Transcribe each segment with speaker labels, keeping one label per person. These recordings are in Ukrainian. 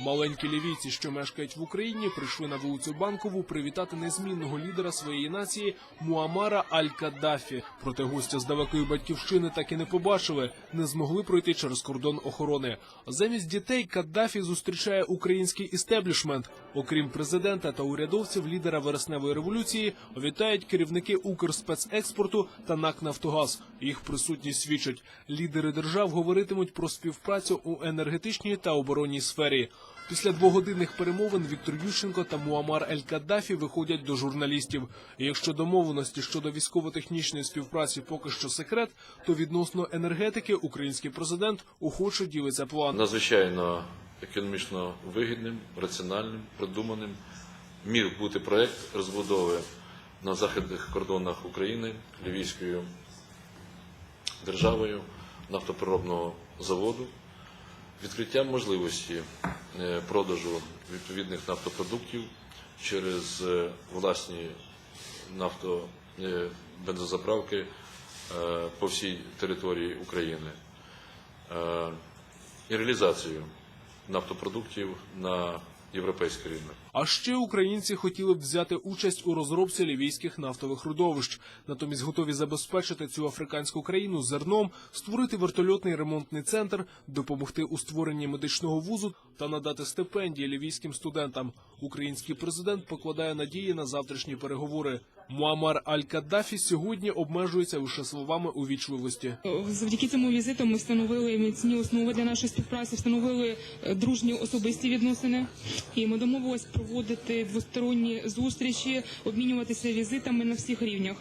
Speaker 1: Маленькі лівійці, що мешкають в Україні, прийшли на вулицю Банкову привітати незмінного лідера своєї нації Муамара Аль-Каддафі. Проте гостя з далекої батьківщини так і не побачили, не змогли пройти через кордон охорони. Замість дітей Каддафі зустрічає український істеблішмент. Окрім президента та урядовців, лідера вересневої революції вітають керівники Укрспецекспорту та НАК Нафтогаз. Їх присутність свідчить. Лідери держав говоритимуть про співпрацю у енергетичній та оборонній сфері. Після двогодинних перемовин Віктор Ющенко та Муамар Ель Каддафі виходять до журналістів. І якщо домовленості щодо військово-технічної співпраці поки що секрет, то відносно енергетики український президент охоче ділиться планом.
Speaker 2: надзвичайно економічно вигідним, раціональним, продуманим. Міг бути проект розбудови на західних кордонах України Львівською державою нафтопереробного заводу, відкриття можливості е, продажу відповідних нафтопродуктів через е, власні нафто е, по всій території України. І реалізацію нафтопродуктів на європейський ринок.
Speaker 1: А ще українці хотіли б взяти участь у розробці лівійських нафтових родовищ. Натомість готові забезпечити цю африканську країну зерном, створити вертольотний ремонтний центр, допомогти у створенні медичного вузу та надати стипендії лівійським студентам. Український президент покладає надії на завтрашні переговори. Муамар Аль-Каддафі сьогодні обмежується лише словами увічливості.
Speaker 3: Завдяки цьому візиту ми встановили міцні основи для нашої співпраці, встановили е, дружні особисті відносини, і ми домовились проводити двосторонні зустрічі, обмінюватися візитами на всіх рівнях.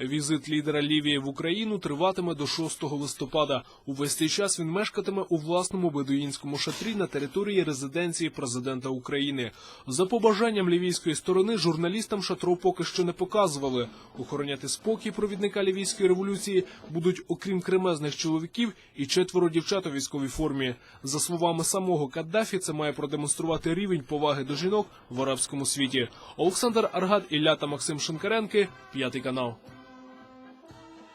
Speaker 1: Візит лідера Лівії в Україну триватиме до 6 листопада. Увесь цей час він мешкатиме у власному бедуїнському шатрі на території резиденції президента України. За побажанням лівійської сторони журналістам шатро поки що не показували. Охороняти спокій провідника лівійської революції будуть, окрім кремезних чоловіків, і четверо дівчат у військовій формі. За словами самого Каддафі, це має продемонструвати рівень поваги до жінок в арабському світі. Олександр Аргат, Ілля та Максим Шинкаренки, п'ятий канал.